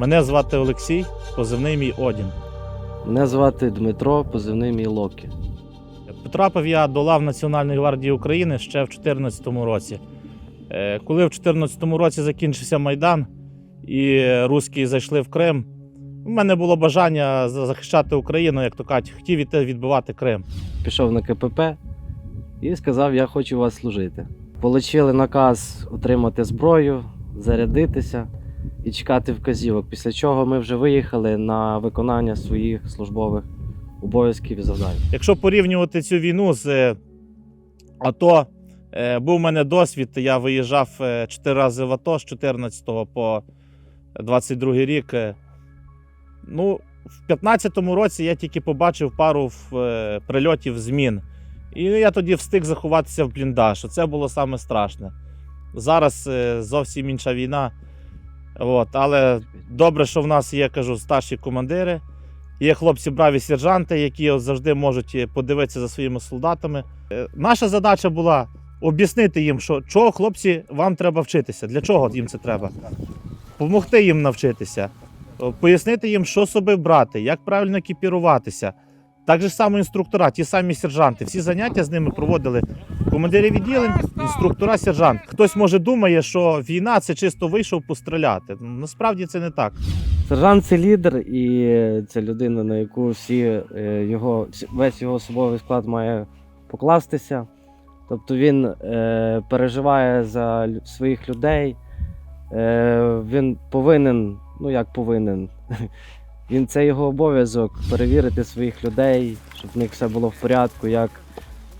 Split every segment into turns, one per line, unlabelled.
Мене звати Олексій, позивний мій Одін.
Мене звати Дмитро, позивний мій Локі.
Потрапив я до лав Національної гвардії України ще в 2014 році. Е, Коли в 2014 році закінчився Майдан і русські зайшли в Крим, у мене було бажання захищати Україну, як то кажуть, хотів іти відбивати Крим.
Пішов на КПП і сказав, я хочу вас служити. Получили наказ отримати зброю, зарядитися і чекати вказівок. Після чого ми вже виїхали на виконання своїх службових обов'язків і завдань.
Якщо порівнювати цю війну з е, АТО, е, був у мене досвід. Я виїжджав е, чотири рази в АТО з 14 по 22 рік. Е, Ну, в 15-му році я тільки побачив пару е, прильотів змін. І я тоді встиг заховатися в бліндаж. Це було саме страшне. Зараз е, зовсім інша війна. От, але добре, що в нас є, кажу, старші командири. Є хлопці браві сержанти, які завжди можуть е, подивитися за своїми солдатами. Е, Наша задача була об'яснити їм, що чого хлопці вам треба вчитися, для чого їм це треба. Помогти їм навчитися, пояснити їм, що собі брати, як правильно екіпіруватися. Так же само інструктора, ті самі сержанти. Всі заняття з ними проводили командири відділень, інструктора, сержант. Хтось може думає, що війна це чисто вийшов постріляти. Насправді це не так.
Сержант це лідер, і це людина, на яку всі е, його весь його особовий склад має покластися. Тобто він е, переживає за своїх людей. Е, він повинен, ну як повинен. Він це його обов'язок перевірити своїх людей, щоб в них все було в порядку, як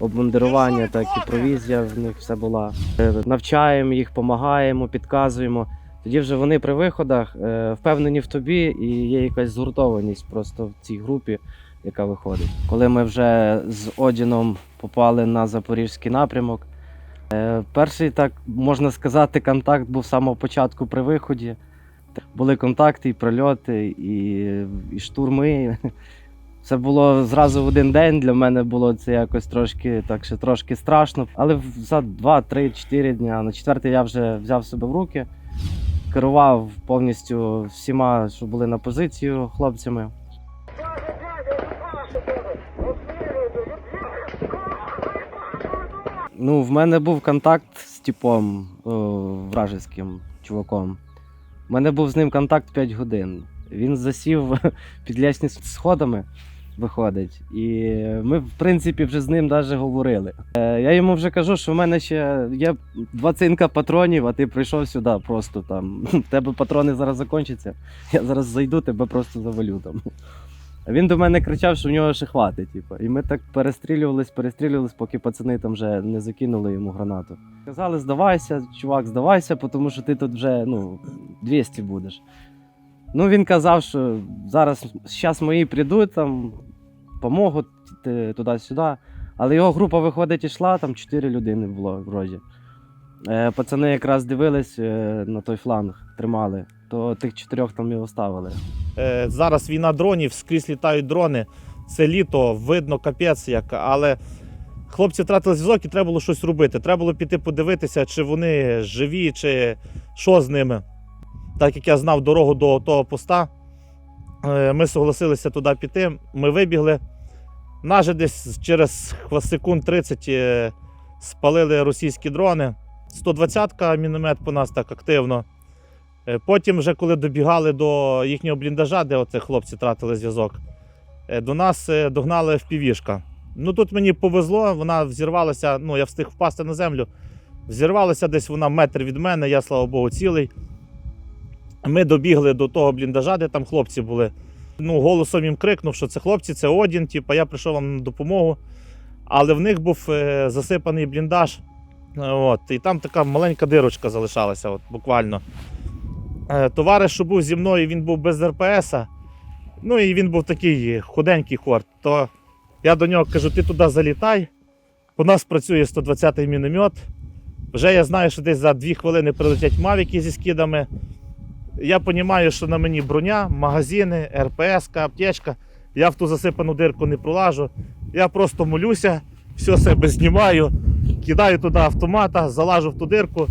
обмундирування, так і провізія в них все була. Е, Навчаємо їх, допомагаємо, підказуємо. Тоді вже вони при виходах е, впевнені в тобі і є якась згуртованість просто в цій групі, яка виходить. Коли ми вже з Одіном попали на запорізький напрямок, е, перший, так можна сказати, контакт був з самого початку при виході. Були контакти, і прильоти, і, і штурми. Це було зразу в один день. Для мене було це якось трошки так ще трошки страшно. Але за 2, 3, 4 дня. На четвертий я вже взяв себе в руки, керував повністю всіма, що були на позицію хлопцями. Ну, в мене був контакт з типом о, вражеським чуваком. У мене був з ним контакт 5 годин. Він засів під лісні сходами, виходить. І ми, в принципі, вже з ним навіть говорили. Е, я йому вже кажу, що в мене ще є два цинка патронів, а ти прийшов сюди просто там. Тебе патрони зараз закінчаться. Я зараз зайду, тебе просто завалю там. А він до мене кричав, що в нього ще хватить. Типу. І ми так перестрілювались, перестрілювались, поки пацани там вже не закинули йому гранату. Казали, здавайся, чувак, здавайся, тому що ти тут вже ну, 200 будеш. Ну, він казав, що зараз зараз мої прийдуть, там, поможуть т- туди-сюди. Але його група виходить ішла, там 4 людини було вроді. Е, пацани якраз дивились е, на той фланг, тримали, то тих чотирьох там і оставили.
Е, Зараз війна дронів, скрізь літають дрони. Це літо, видно капець як. Але хлопці втратили зв'язок і треба було щось робити. Треба було піти подивитися, чи вони живі, чи що з ними. Так як я знав дорогу до того поста, е, ми согласилися туди піти. Ми вибігли. Наже десь через секунд 30 е, спалили російські дрони. 120-ка міномет по нас так активно. Е, Потім, вже коли добігали до їхнього бліндажа, де оце хлопці тратили зв'язок, е, до нас е, догнали впівішка. Ну тут мені повезло, вона взірвалася, ну я встиг впасти на землю. Взірвалася десь вона метр від мене, я, слава Богу, цілий. Ми добігли до того бліндажа, де там хлопці були. Ну, голосом їм крикнув, що це хлопці, це Одін, типу, я прийшов вам на допомогу. Але в них був е, засипаний бліндаж. От, і там така маленька дирочка залишалася, от, буквально. Е, Товариш, що був зі мною, він був без РПСа. Ну і він був такий худенький хорт. То я до нього кажу: ти туди залітай. У нас працює 120-й міномет. Вже я знаю, що десь за 2 хвилини прилетять мавіки зі скидами. Я розумію, що на мені броня, магазини, РПС, аптечка. Я в ту засипану дирку не пролажу. Я просто молюся, все себе знімаю, кидаю туди автомата, залажу в ту дирку,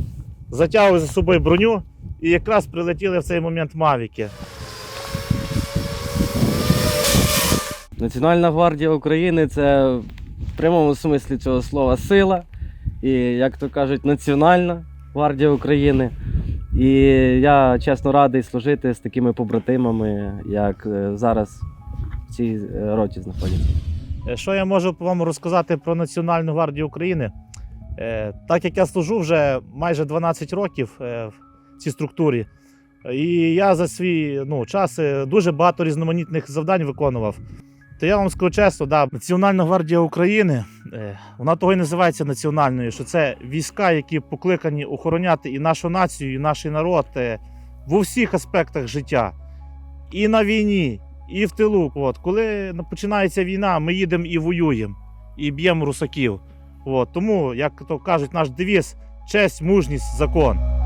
затягую за собою броню і якраз прилетіли в цей момент мавіки.
Національна гвардія України це в прямому смислі цього слова сила. І, як то кажуть, Національна гвардія України. І я чесно радий служити з такими побратимами, як е, зараз в цій е, роті знаходяться.
Е, Що я можу вам розказати про Національну гвардію України? Так як я служу вже майже 12 років в цій структурі, і я за свій ну, час дуже багато різноманітних завдань виконував. То я вам скажу чесно, да, Національна гвардія України, е, вона того і називається національною, що це війська, які покликані охороняти і нашу націю, і наш народ е, в усіх аспектах життя. І на війні, і в тилу. От, коли починається війна, ми їдемо і воюємо, і б'ємо русаків. От, тому, як то кажуть, наш девіз честь, мужність, закон.